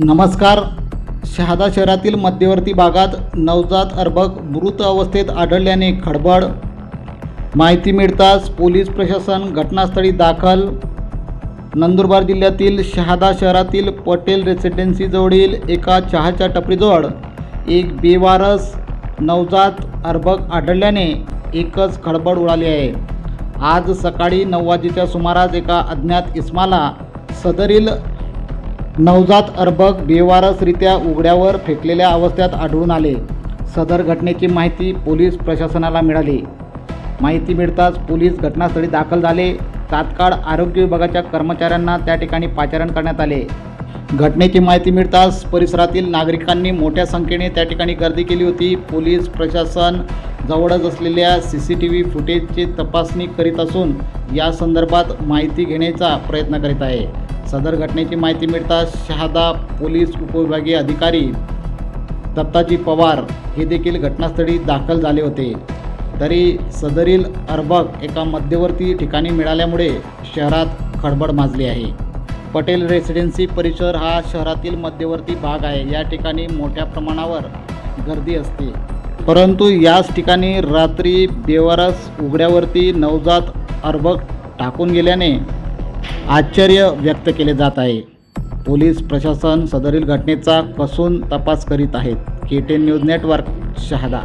नमस्कार. शहादा शहरातील मध्यवर्ती भागात नवजात अर्भक मृत अवस्थेत आढळल्याने खडबड. माहिती मिळताच पोलीस प्रशासन घटनास्थळी दाखल. नंदुरबार जिल्ह्यातील शहादा शहरातील पटेल रेसिडेन्सीजवळील एका चहाच्या टपरीजवळ एक बेवारस नवजात अर्भक आढळल्याने एकच खडबड उडाली आहे. आज सकाळी नऊ वाजेच्या सुमारास एका अज्ञात इस्माला सदरील नवजात अर्भक बेवारसरित्या उघड्यावर फेकलेल्या अवस्थेत आढळून आले. सदर घटनेची माहिती पोलीस प्रशासनाला मिळाली. माहिती मिळताच पोलीस घटनास्थळी दाखल झाले. तात्काळ आरोग्य विभागाच्या कर्मचाऱ्यांना त्या ठिकाणी पाचारण करण्यात आले. घटनेची माहिती मिळताच परिसरातील नागरिकांनी मोठ्या संख्येने त्या ठिकाणी गर्दी केली होती. पोलीस प्रशासन जवळच असलेल्या सी सी टी व्ही फुटेजची तपासणी करीत असून या संदर्भात माहिती घेण्याचा प्रयत्न करीत आहे. सदर घटनेची माहिती मिळताच शहादा पोलीस उपविभागीय अधिकारी दत्ताजी पवार हे देखील घटनास्थळी दाखल झाले होते. तरी सदरील अर्भक एका मध्यवर्ती ठिकाणी मिळाल्यामुळे शहरात खडबड माजली आहे. पटेल रेसिडेन्सी परिसर हा शहरातील मध्यवर्ती भाग आहे. या ठिकाणी मोठ्या प्रमाणावर गर्दी असते. परंतु याच ठिकाणी रात्री बेवारस उघड्यावरती नवजात अर्भक टाकून गेल्याने आश्चर्य व्यक्त केले जात आहे. पोलीस प्रशासन सदरील घटनेचा कसून तपास करीत आहेत. K ten news network Shahada.